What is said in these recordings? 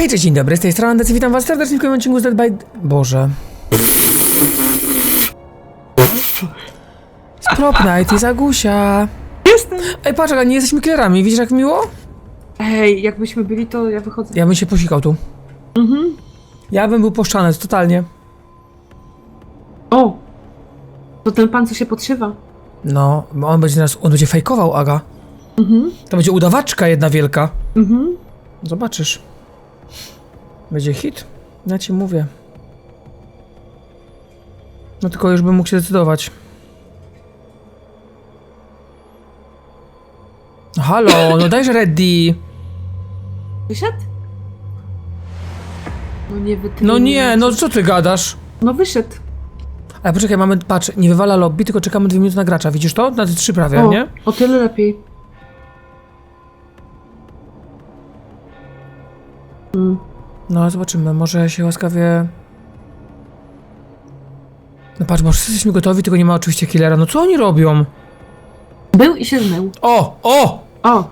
Hej, cześć, dzień dobry, z tej strony Andacy, witam was serdecznie w kolejnym odcinku z Dead by... Boże. Prop Night jest Agusia. Jestem. Ej, patrz, ale nie jesteśmy killerami, widzisz jak miło? Ej, jakbyśmy byli, to ja wychodzę. Ja bym się posikał tu. Mhm. Ja bym był poszczany, totalnie. O! To ten pan, co się podszywa. No, on będzie nas, on będzie fejkował, Aga. Mhm. To będzie udawaczka jedna wielka. Mhm. Zobaczysz. Będzie hit. Ja ci mówię. No tylko już bym mógł się decydować. No Halo, no dajże ready. Wyszedł? No nie. No nie, no co ty gadasz? No wyszedł. Ale poczekaj, mamy, patrz, nie wywala lobby, tylko czekamy dwie minuty na gracza. Widzisz to? Na te trzy prawie, O, nie? o tyle lepiej. Mm. No, zobaczymy, może się łaskawie... No patrz, bo wszyscy jesteśmy gotowi, tylko nie ma oczywiście killera. No co oni robią? Był i się zmył. O, o! O!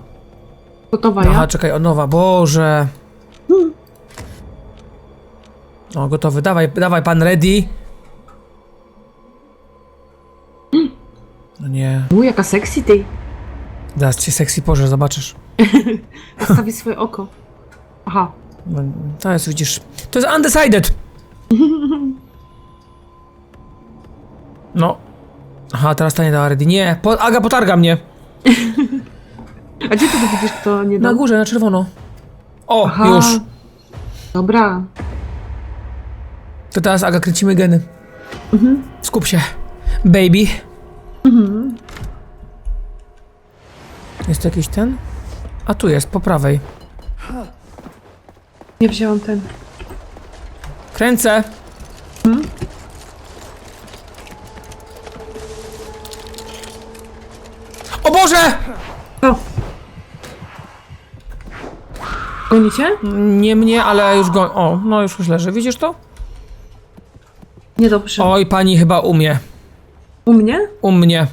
Gotowa Aha, ja? czekaj, od nowa, Boże. O, gotowy, dawaj, dawaj pan ready. No nie, U, jaka sexy tej. zaraz cię sexy pożer, zobaczysz. Postawi swoje oko. Aha. No, to jest, widzisz, to jest undecided. No. Aha, teraz ta nie dała ready. Nie, po, Aga potarga mnie. A gdzie ty to widzisz, kto nie Na dał? górze, na czerwono. O, Aha. już. Dobra. To teraz, Aga, kręcimy geny. Mhm. Skup się. Baby. Mhm. Jest tu jakiś ten? A tu jest, po prawej. Nie wzięłam ten. Kręcę. O Boże! O! Gonicie? Nie mnie, ale już go... O, no już już leży. Widzisz to? Niedobrze. Oj, pani chyba umie. U mnie? U mnie.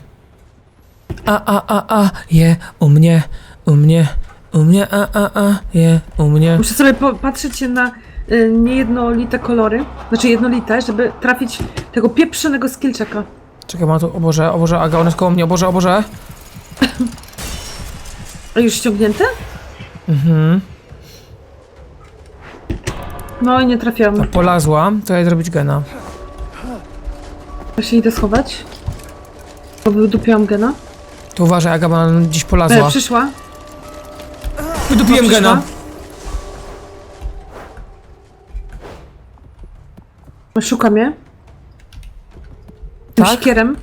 A, a, a, a, je, u mnie, u mnie, u mnie, a, a, a, je, u mnie. Muszę sobie popatrzeć się na y, niejednolite kolory, znaczy jednolite, żeby trafić tego pieprzonego skillczeka. Czekaj, ma tu, o Boże, o Boże, Aga, on jest koło mnie, o Boże, o Boże. A już ściągnięte? Mhm. No i nie trafiłam. Polazła, to ja idę zrobić gena. Ja się idę schować. Bo wydupiłam gena. To uważaj, Aga, bo ona dziś E, polazła. przyszła. Wydupiłem przyszła. gena. Szuka mnie. Tym Tak? sikierem.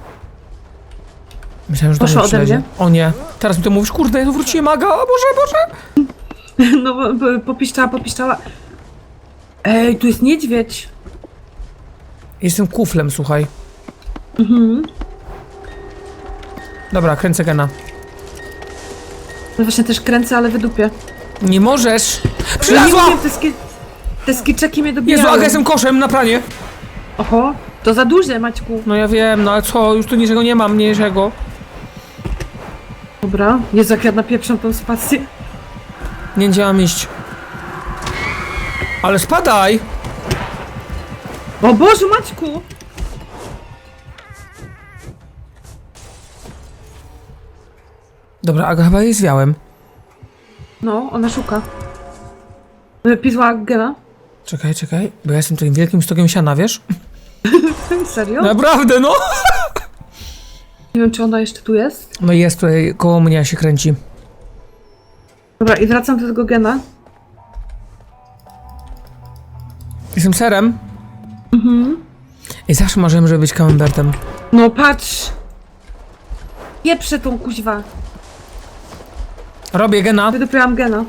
Myślałem, że do Poszła mnie ode przylezie. mnie. O nie. Teraz mi to mówisz, kurde, ja tu wróciłem, Aga, o Boże, Boże. No bo, bo popiszczała, popiszczała. Ej, tu jest niedźwiedź. Jestem kuflem, słuchaj. Mhm. Dobra, kręcę gena. No właśnie też kręcę, ale wydupię. Nie możesz! Ale nie Przylazła! umiem, te, ski, te skiczeki mnie dobijają. Jezu, Aga, jestem koszem na pranie. Oho, to za duże, Maćku. No ja wiem, no ale co, już tu niczego nie mam, mniejszego. Dobra. Jezu, jak ja napieprzam tą spację. Nie mam iść. Ale spadaj! O Boże, Maćku! Dobra, Aga, chyba jej zwiałem. No, ona szuka. E, Pizła gena? Czekaj, czekaj, bo ja jestem takim wielkim stokiem siana, wiesz? Serio? Naprawdę, no! Nie wiem, czy ona jeszcze tu jest. No jest tutaj, koło mnie się kręci. Dobra, i wracam do tego gena. Jestem serem. Mhm. I zawsze marzyłem, żeby być camembertem. No patrz! Pieprze tą kuźwa. Robię gena. Wydupiłam gena.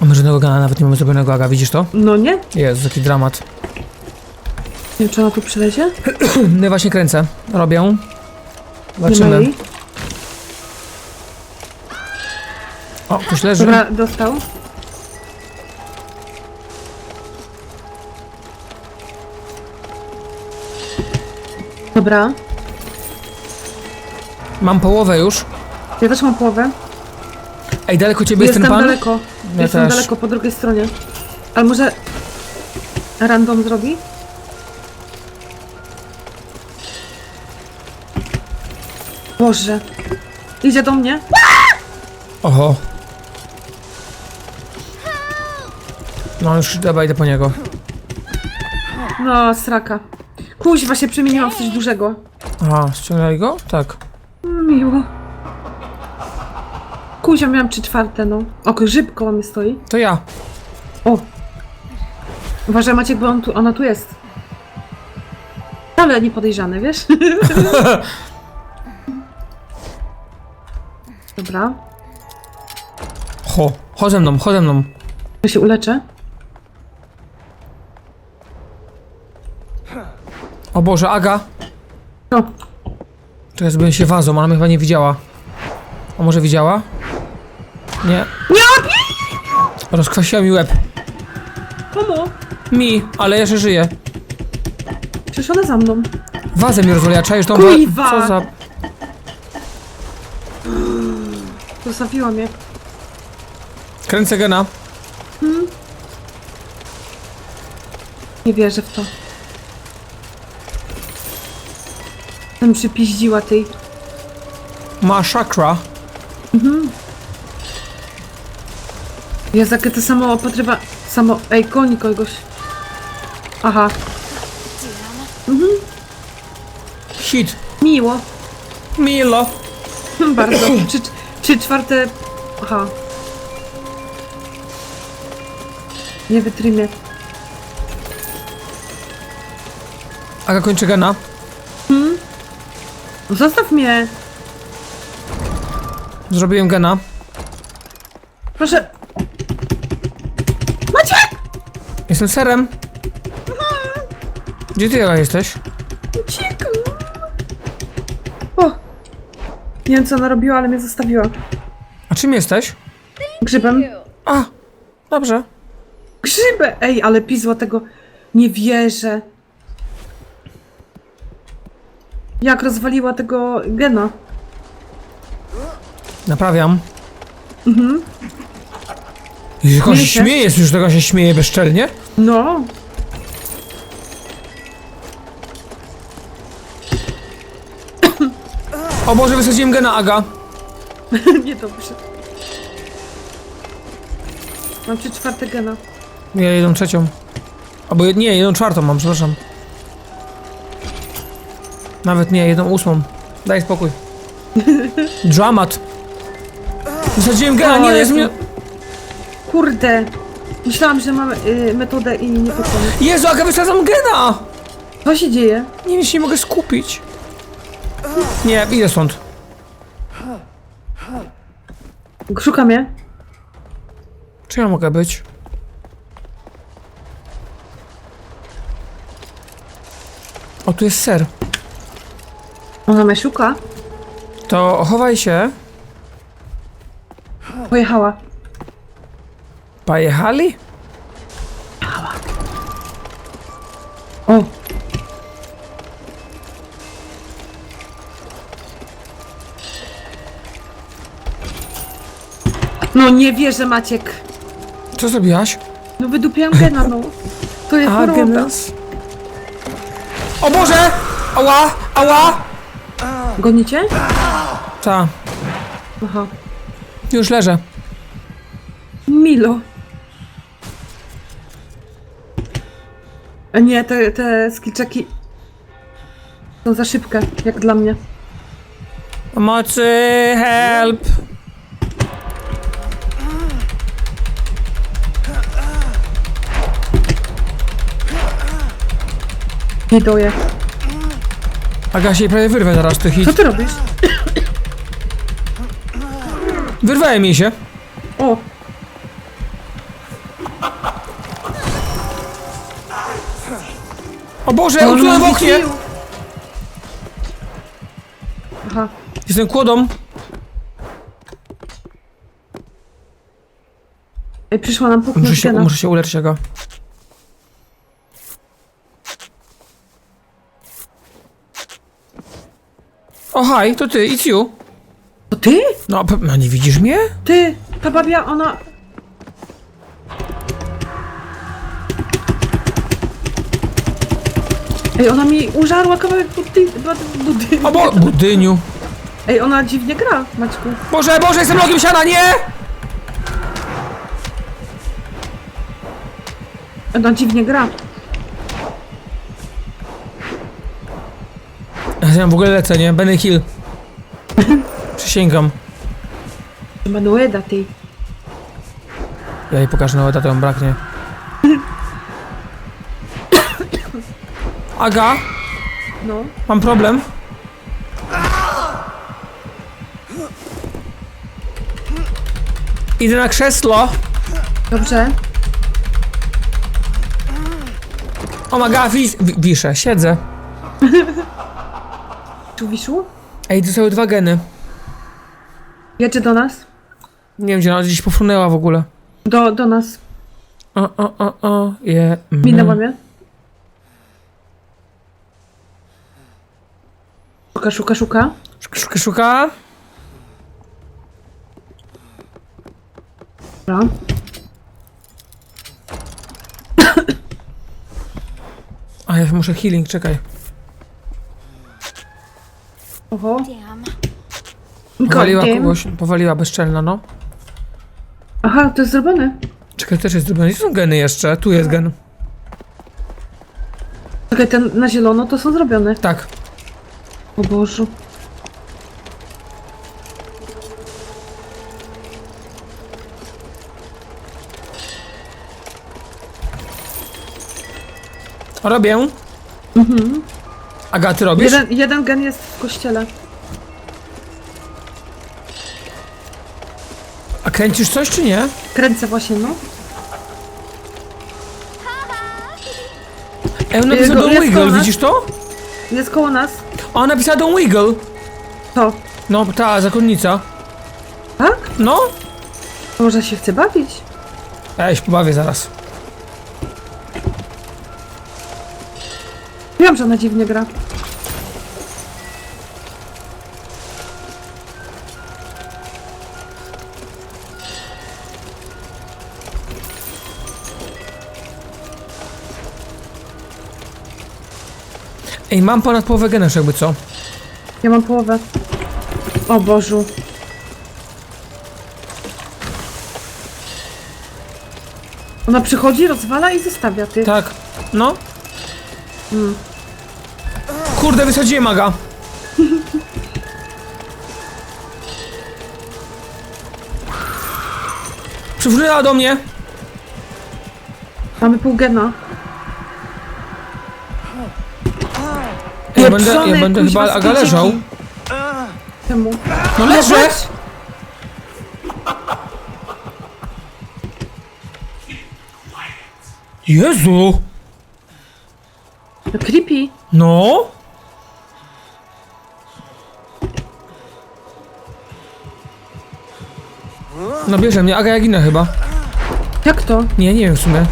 A my żadnego gena nawet nie mamy zrobionego, Aga, widzisz to? No nie? Jest taki dramat. Nie wiem, czy ona tu przylezie? No właśnie kręcę. Robię. Nie ma Zobaczymy. jej. O, ktoś leży. Dobra, dostał. Dobra. Mam połowę już. Ja też mam połowę. Ej, daleko ciebie jest Jestem ten pan? daleko. Ja Jestem też. daleko, po drugiej stronie. Ale może... Random zrobi? Boże. Idzie do mnie? Oho. No już, dobra, idę po niego. No, sraka. Kuźwa się przemieniłam w coś dużego. Aha, ściągnęli go? Tak. Miło. Kuzia miałam trzy czwarte, no. O, grzyb koło mnie stoi. To ja. O! Uważaj Maciek, bo on tu, ona tu jest. Ale nie podejrzany, wiesz? Dobra. Ho, chodź ze mną, chodź ze mną. Ja się uleczę. O Boże, Aga. O, To ja zrobiłem się wazą, ona mnie chyba nie widziała. A może widziała? Nie. Nie! Rozkwasiła mi łeb. Komu? Mi, ale jeszcze żyję. Przecież ona za mną. Wazę mi rozwaliła, czaisz tą Kuźwa! Co za... Zostawiła mnie. Kręcę gena. Nie wierzę w to. Tam przypiździła tej. Masakra. Jest jakie to samo opatrywa... Samo... Ej, goni kogoś. Aha. Hit. Miło. Milo. Bardzo. Trzy, trzy czwarte... Aha. Nie wytrymię. Aga kończy gena. Zostaw mnie. Zrobiłem gena. Proszę. Maciek! Jestem serem. Gdzie ty Aga jesteś? Uciekam. O! Nie wiem co ona robiła, ale mnie zostawiła. A czym jesteś? Grzybem. A, dobrze. Grzybę! Ej, ale pizła tego. Nie wierzę. Jak rozwaliła tego gena. Naprawiam. Mhm. Jezu, on się Śmieje się. śmieje, już tego się śmieje bezczelnie. No. O Boże, wysadziłem gena, Aga. Niedobrze. Mam trzy czwarte gena. Ja jedną trzecią. Albo jed- nie, jedną czwartą mam, przepraszam. Nawet nie, jedną ósmą. Daj spokój. Dramat. Wysadziłem gena, nie, jest mnie... Kurde. Myślałam, że mam y, metodę i nie pokonam. Jezu, Aga, wysadzam gena! Co się dzieje? Nie wiem, się nie mogę skupić. Nie, idę stąd. Szuka mnie. Czy ja mogę być? O, tu jest ser. Ona mnie szuka. To chowaj się. Pojechała. Pojechali? O. No nie wierzę, Maciek. Co zrobiłaś? No wydupiłam gena, no. To jest choroba. genes. O Boże! Ała! Ała! Gonicie? Ta, Aha. już leżę. Milo. A nie, te, te skillczeki są za szybkie, jak dla mnie. Pomocy, help! Nie doję. Aga się jej prawie wyrwę zaraz tych hit. Co ty robisz? Wyrwałem jej się. O! O Boże, on utknąłem w oknie! Aha. Jestem kłodą. Ej, przyszła nam Muszę puknąć się, gena. muszę się uleczyć, Aga. O, hi, to ty, it's you. To ty? No, no nie widzisz mnie? Ty! ta babia, ona... Ej, ona mi użarła kawałek budy... bud- budynku. O bo, budyniu. Ej, ona dziwnie gra, Maćku. Boże, Boże, jestem logiem siana, nie! Ona dziwnie gra. Ja w ogóle lecę, nie? Benny Hill. Przysięgam. Manueda, ty. Ja jej pokażę nawet, a to ją braknie. Aga, No. mam problem. Idę na krzesło. Dobrze. O maga, wis wi wiszę, siedzę. Tu wiszu? Ej, dostały dwa geny. Jedzie do nas. Nie wiem, gdzie ona gdzieś pofrunęła w ogóle. Do, do nas. O, o, o, o, je. mm. Minęła mnie. Szuka, szuka, szuka. Szuka, szuka, szuka. Dobra. A ja muszę healing, czekaj. Oho. Damn. Powaliła Goddamn. kogoś, powaliła bezczelna, no. Aha, to jest zrobione. Czekaj, też jest zrobione. Gdzie są geny jeszcze? Tu jest gen. Czekaj, ten na zielono to są zrobione. Tak. O Bożu. Robię. Mhm. Aga, ty robisz? Jeden, jeden gen jest w kościele. A kręcisz coś, czy nie? Kręcę właśnie, no. Ej, on napisał Jego- Don jest Wiggle, nas. widzisz to? Jest koło nas. Ona napisała Don Wiggle. To. No, ta zakonnica. Tak? No. Może się chce bawić? Ja się pobawię zaraz. Wiem, że ona dziwnie gra. Ej, mam ponad połowę genów, jakby co? Ja mam połowę. O Bożu. Ona przychodzi, rozwala i zostawia, ty. Tak. No. Kurde, wysadziłem maga. Przywróciła do mnie. Mamy pół gena. Ja będę, ja Pieprzony, będę kuźwa, chyba Aga leżał. Czemu? No leżę! Jezu! No creepy. No? No bierze mnie, Aga ja ginę chyba. Jak to? Nie, nie wiem w sumie.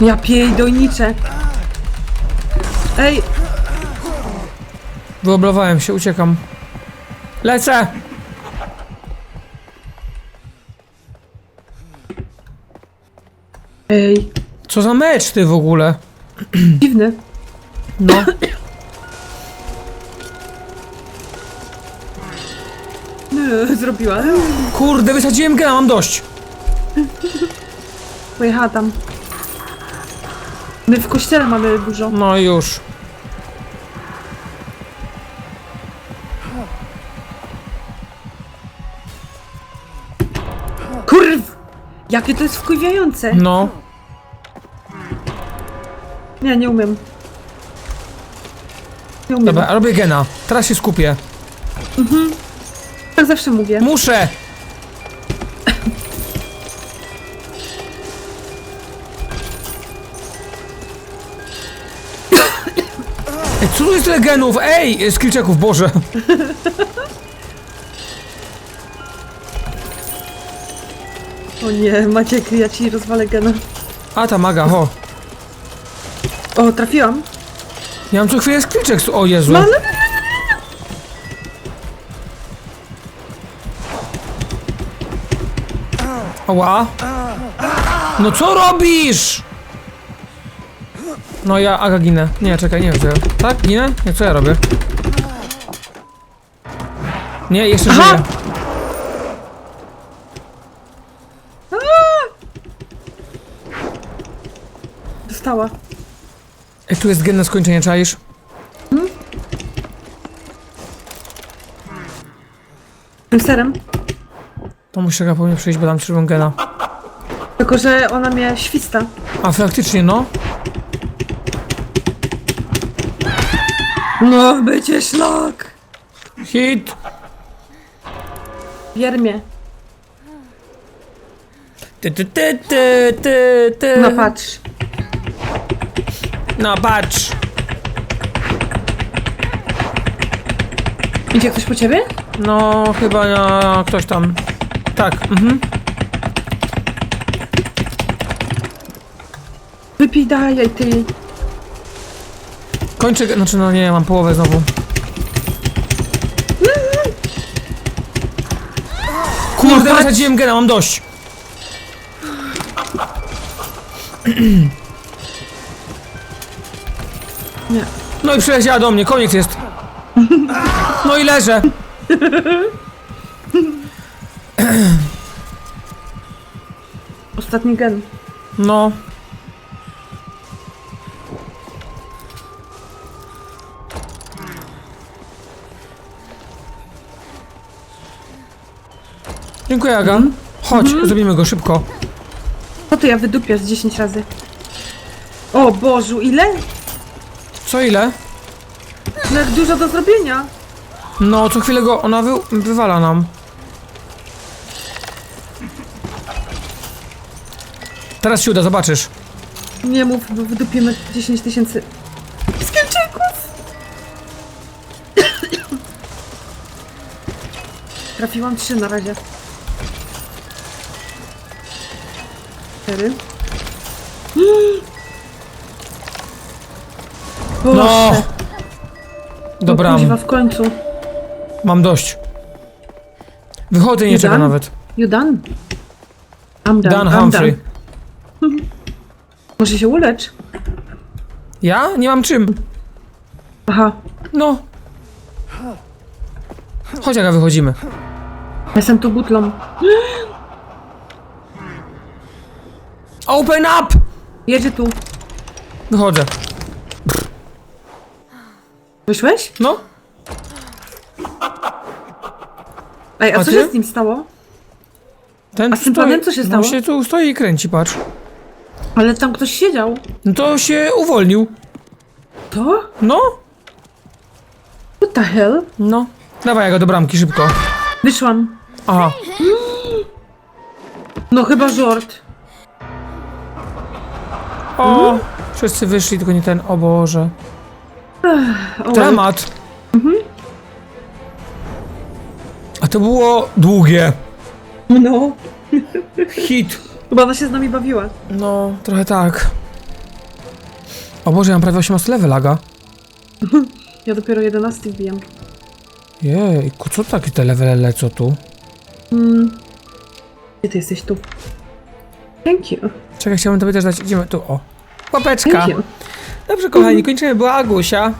Ja piej dojnicze. Ej, Wyoblowałem się, uciekam. Lecę! ej, Co za mecz ty w ogóle? dziwny. No. Yy, Zrobiła. Kurde, wysadziłem gena, mam dość. Pojechała tam. My w kościele mamy dużo. No już. Kurw! Jakie to jest wkurwiające. No. Nie, nie umiem. Nie umiem. Dobra, robię gena. Teraz się skupię. Tak zawsze mówię. Muszę! Ej, co tu jest tyle genów? Ej, skillczeków, Boże. O nie, Maciek, ja ci rozwalę gena. A ta maga, ho. O, trafiłam. Ja mam co chwilę skliczek. O Jezu. No ale... Ała. No co robisz? No ja, Aga, ginę. Nie, czekaj, nie wiem. Tak? Ginę? Nie, co ja robię? Nie, jeszcze Aha! żyję. Dostała. Ej, tu jest gen na skończenie, czaisz? Tym serem. To muszę chyba po mnie przyjść, bo dam czerwoną gena. Tylko, że ona mnie śwista. A faktycznie, no. No, będzie szlak. Hit. Wiermie. Ty, ty, ty, ty, ty, ty. No patrz. No patrz. Idzie ktoś po ciebie? No, chyba na ktoś tam. Tak, mhm. Wypij dalej, ty. Kończę, znaczy no nie, mam połowę znowu. Kurde, patrz. wysadziłem gena, mam dość. Nie. No i przyleciała do mnie, koniec jest. No i leżę. Ostatni gen. No. Dziękuję, Aga. Chodź, zrobimy go szybko. Co ty ja wydupiasz 10 razy? O Bożu, ile? Co ile? No jak dużo do zrobienia. No, co chwilę go ona wy, wywala nam. Teraz się uda, zobaczysz. Nie mów, bo wydupimy 10 tysięcy skilczyków. Trafiłam 3 na razie. 4. No! Boże, Dobra, kuźwa, w końcu. mam dość. Wychodzę nie You czeka done? nawet. You done? I'm done. I'm Humphrey. done. Może się ulecz? Ja? Nie mam czym. Aha, No. Chodź, Aga, wychodzimy. jestem tu butlą. Open up! Jedzie tu. Wychodzę. Wyszłeś? No. Ej, a, A co ty? się z nim stało? Ten A z tym stoi- panem co się stało? No się tu stoi i kręci, patrz. Ale tam ktoś siedział. No to się uwolnił. To? No. What the hell? No. Dawaj, Aga, do bramki, szybko. Wyszłam. Aha. No chyba żort. O, wszyscy wyszli, tylko nie ten. O Boże. O, Temat. A to było długie. No. Hit. Chyba ona się z nami bawiła. No, trochę tak. O Boże, ja mam prawie 18 level, Aga. Ja dopiero 11 wbijam. Jejku, co takie te levele lecą tu? Mm. Gdzie ty jesteś tu? Thank you. Czekaj, chciałbym tobie też dać. Idziemy tu, o. Łapeczka. Thank you. Dobrze, kochani, kończymy. Była Agusia.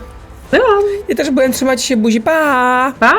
Byłam. Ja też byłem. Trzymajcie się buzi. Pa! Pa!